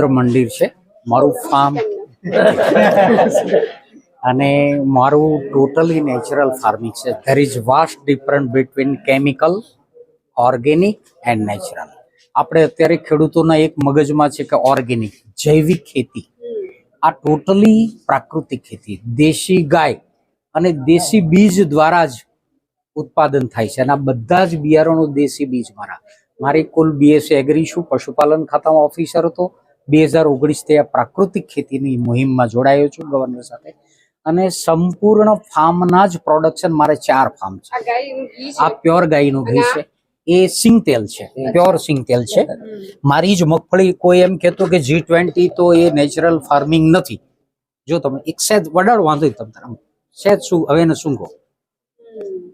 મંદિર છે. મારું ફાર્મ અને મારું ટોટલી નેચરલ ફાર્મિંગ છે. There is vast different between chemical organic and natural આપણે અત્યારે ખેડૂતોના એક મગજમાં છે કે ઓર્ગેનિક જૈવિક ખેતી. આ ટોટલી પ્રાકૃતિક ખેતી. દેશી ગાય અને દેશી બીજ દ્વારા જ ઉત્પાદન થાય છે. અને આ બધા જ બિયારણો દેશી બીજ મારા મારી કુલ બીએસસી એગ્રી છું પશુપાલન ખાતામાં ઓફિસર હતો. બે હજાર ઓગણીસથી આ પ્રાકૃતિક ખેતીની મુહિમમાં જોડાયો છું ગવર્નર સાથે. અને સંપૂર્ણ ફાર્મના જ પ્રોડક્શન મારે ચાર ફાર્મ છે. આ પ્યોર ગાયનું ઘી છે. એ સિંગ તેલ છે પ્યોર સિંગ તેલ છે મારી જ મગફળી કોઈ એમ કહેતો કે જી ટ્વેન્ટી તો એ નેચરલ ફાર્મિંગ નથી. જો તમે એક સેજ વડાડ વાંધો તમે સેજ શું હવે એને શું કહો?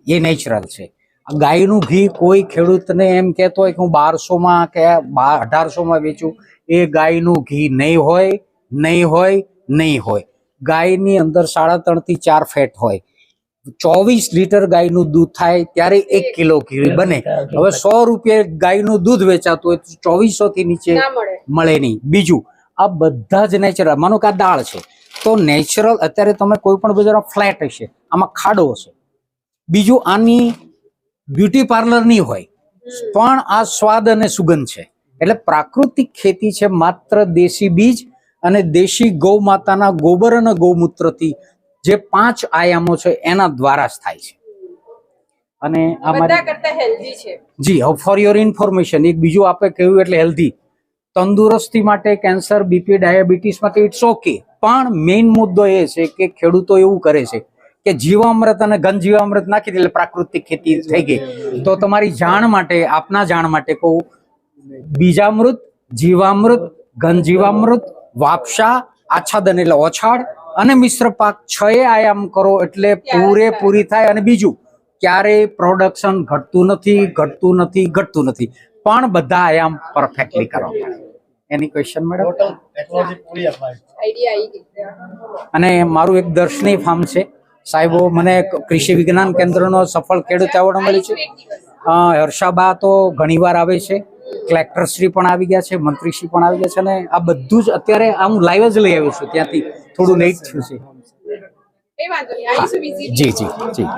એ નેચરલ છે. ગાયનું ઘી કોઈ ખેડૂતને એમ કહેતો હોય કે હું બારસોમાં કે અઢારસોમાં વેચું એ ગાયનું ઘી નહીં હોય નહીં હોય નહીં હોય. ગાયની અંદર સાડા ત્રણથી ચાર ફેટ હોય. ચોવીસ લીટર ગાયનું દૂધ થાય ત્યારે એક કિલો ઘી બને. હવે સો રૂપિયા ગાયનું દૂધ વેચાતું હોય તો ચોવીસો થી નીચે મળે. મળે નહીં. બીજું આ બધા જ નેચરલ માનો કે આ દાળ છે. તો નેચરલ અત્યારે તમે કોઈ પણ બજારમાં ફ્લેટ હશે આમાં ખાડો હશે. બીજું આની બ્યુટી પાર્લરની હોય. પણ આ સ્વાદ અને સુગંધ છે. એટલે પ્રાકૃતિક ખેતી છે માત્ર દેશી બીજ અને દેશી ગૌ માતાના ગોબર અને ગૌમૂત્રથી જે પાંચ આયામો છે એના દ્વારા જ થાય છે. અને બધા કરતા હેલ્ધી છે. જી ફોર યોર ઇન્ફોર્મેશન એક બીજું આપણે કહ્યું એટલે હેલ્ધી તંદુરસ્તી માટે કેન્સર બીપી ડાયાબિટીસ માટે ઇટ્સ ઓકે પણ મેઇન મુદ્દો એ છે કે ખેડૂતો એવું કરે છે કે જીવામૃત અને ઘન જીવામૃત નાખી દે એટલે પ્રાકૃતિક ખેતી થઈ ગઈ. તો તમારી જાણ માટે આપના જાણ માટે કહું બીજામૃત જીવામૃત ઘન જીવામૃત વાપસા આચ્છાદન એટલે ઓછાડ અને મિશ્ર પાક છ આયામ કરો એટલે પૂરેપૂરી થાય. અને બીજું ક્યારેય પ્રોડક્શન ઘટતું નથી ઘટતું નથી ઘટતું નથી. પણ બધા આયામ પરફેક્ટલી કરો એની ક્વેશ્ચન મેડમ આઈડિયા આવી ગઈ. અને મારું એક દર્શનીય ફાર્મ છે. સાહેબો મને કૃષિ વિજ્ઞાન કેન્દ્રનો સફળ ખેડૂત એવોર્ડ મળ્યો છે. હર્ષાબા તો ઘણીવાર આવે છે. કલેક્ટરશ્રી પણ આવી ગયા છે મંત્રીશ્રી પણ આવી ગયા છે અને આ બધું જ અત્યારે આ હું લાઈવ જ લઈ આવ્યો છું. ત્યાંથી થોડું લેટ થયું છે. જી જી જી.